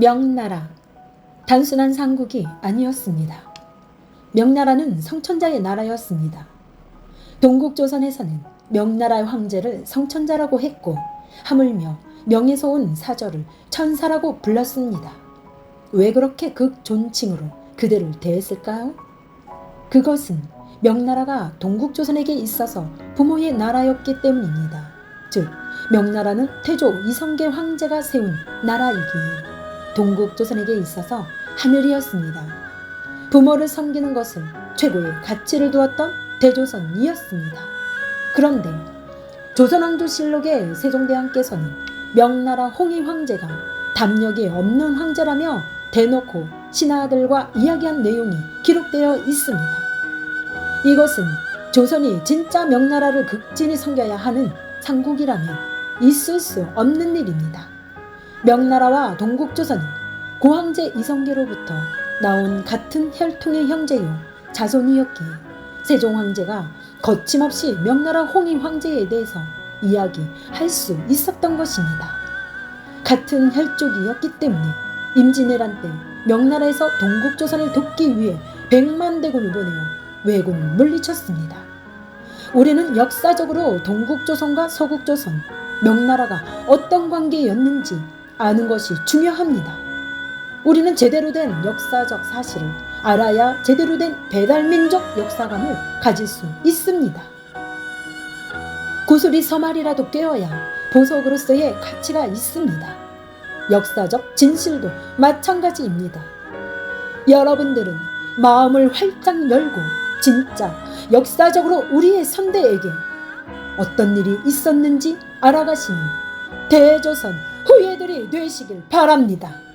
명나라. 단순한 상국이 아니었습니다. 명나라는 성천자의 나라였습니다. 동국조선에서는 명나라의 황제를 성천자라고 했고 하물며 명에서 온 사절을 천사라고 불렀습니다. 왜 그렇게 극존칭으로 그들을 대했을까요? 그것은 명나라가 동국조선에게 있어서 부모의 나라였기 때문입니다. 즉, 명나라는 태조 이성계 황제가 세운 나라이기에 동국조선에게 있어서 하늘이었습니다. 부모를 섬기는 것을 최고의 가치를 두었던 대조선이었습니다. 그런데 조선왕조실록의 세종대왕께서는 명나라 홍희 황제가 담력이 없는 황제라며 대놓고 신하들과 이야기한 내용이 기록되어 있습니다. 이것은 조선이 진짜 명나라를 극진히 섬겨야 하는 상국이라면 있을 수 없는 일입니다. 명나라와 동국조선은 고황제 이성계로부터 나온 같은 혈통의 형제요 자손이었기에 세종황제가 거침없이 명나라 홍희 황제에 대해서 이야기할 수 있었던 것입니다. 같은 혈족이었기 때문에 임진왜란 때 명나라에서 동국조선을 돕기 위해 백만 대군을 보내어 왜군을 물리쳤습니다. 우리는 역사적으로 동국조선과 서국조선, 명나라가 어떤 관계였는지 아는 것이 중요합니다. 우리는 제대로 된 역사적 사실을 알아야 제대로 된 배달민족 역사관을 가질 수 있습니다. 구슬이 서말이라도 꿰어야 보석으로서의 가치가 있습니다. 역사적 진실도 마찬가지입니다. 여러분들은 마음을 활짝 열고 진짜 역사적으로 우리의 선대에게 어떤 일이 있었는지 알아가시는 대조선 후예들이 되시길 바랍니다.